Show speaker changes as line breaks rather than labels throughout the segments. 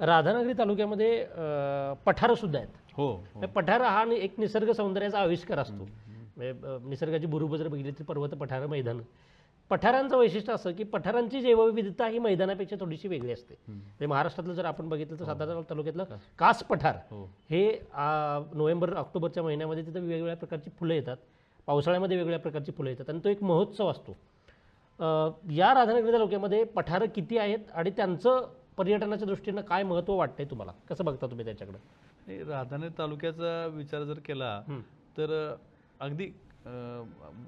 राधानगरी तालुक्यामध्ये अं, पठारं सुद्धा आहेत.
हो
म्हणजे पठार हा एक निसर्ग सौंदर्याचा आविष्कार असतो. म्हणजे, निसर्गाची बुरुब जर बघितली तर पर्वत पठार मैदान. पठारांचं वैशिष्ट्य असं की पठारांची जैवविविधता ही मैदानापेक्षा थोडीशी वेगळी असते. म्हणजे महाराष्ट्रातलं जर आपण बघितलं तर सातारा तालुक्यातलं कास पठार
हो.
हे नोव्हेंबर ऑक्टोबरच्या महिन्यामध्ये तिथं वेगवेगळ्या प्रकारची फुलं येतात. पावसाळ्यामध्ये वेगवेगळ्या प्रकारची फुलं येतात आणि तो एक महोत्सव असतो. या राधानगरी तालुक्यामध्ये पठारं किती आहेत आणि त्यांचं पर्यटनाच्या दृष्टीनं काय महत्त्व वाटतंय तुम्हाला कसं बघता तुम्ही त्याच्याकडे
राधानगरी तालुक्याचा विचार जर केला
हं.
तर अगदी अ,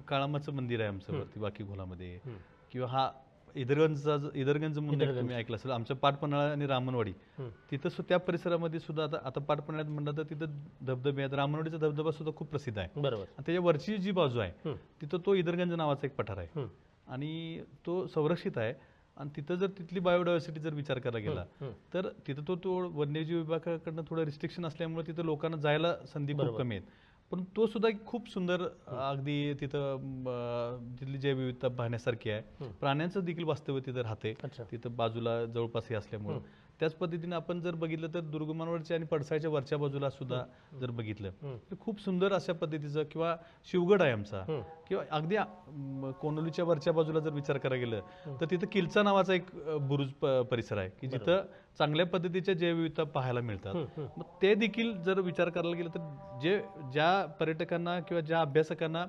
काळामाचं मंदिर आहे आमचं वरती बाकी घोलामध्ये
हं.
किंवा हा इदरगंजचा जो- इदरगंज म्हणून एक
इदरगंज.
तुम्ही ऐकलं असेल आमचं पाटपन्हाळा आणि रामनवाडी
हं.
तिथं सु त्या परिसरामध्ये सुद्धा आता आता पाटपन्हाळ्यात म्हणलं तर तिथं धबधबे आहेत रामनवाडीचा धबधबा सुद्धा खूप प्रसिद्ध आहे
बरोबर
आणि त्याच्या वरची जी बाजू आहे
हं.
तिथं तो इदरगंज नावाचा एक पठार आहे
हं.
आणि तो संरक्षित आहे आणि तिथं जर तिथली बायोडायव्हर्सिटी जर विचार करायला गेला. तर तिथं तो तो वन्यजीव विभागाकडनं थोडं रिस्ट्रिक्शन असल्यामुळे तिथं लोकांना जायला संधी खूप. कमी आहेत. पण तो सुद्धा खूप सुंदर अगदी तिथं तिथली जैवविविधता पाहण्यासारखी आहे. प्राण्यांचं देखील वास्तव्य तिथं राहते. तिथं बाजूला जवळपास हे. असल्यामुळं त्याच पद्धतीने आपण जर बघितलं तर दुर्गमानवरच्या आणि पडसाळ्याच्या वरच्या बाजूला सुद्धा जर बघितलं. तर खूप सुंदर अशा पद्धतीचं किंवा शिवगड आहे आमचा. किंवा अगदी म, कोंडोलीच्या वरच्या बाजूला जर विचार करायला गेलं तर तिथं किल्चा नावाचा एक बुरुज परिसर आहे की जिथं चांगल्या पद्धतीच्या जैवविविधता पाहायला मिळतात. मग ते देखील जर विचार करायला गेलं तर जे ज्या पर्यटकांना किंवा ज्या अभ्यासकांना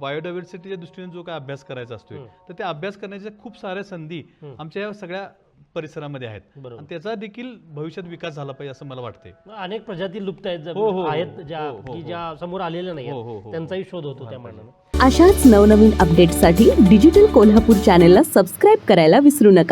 बायोडायव्हर्सिटीच्या दृष्टीने जो काय अभ्यास करायचा असतोय तर त्या अभ्यास करण्याच्या खूप साऱ्या संधी आमच्या या सगळ्या परिसरामध्ये आहेत
बरोबर.
आणि त्याचा देखील भविष्यात विकास झाला पाहिजे असं मला वाटते
अनेक प्रजाती लुप्त आहेत ज्या-
हो, हो, हो.
आहेत ज्या
हो, हो,
की. ज्या समोर आलेल्या नाही
हो, हो, हो, हो.
त्यांचाही शोध होतो त्या मानानं
अशाच नवनवीन अपडेटसाठी डिजिटल कोल्हापूर चॅनेलला सबस्क्राईब करायला विसरू नका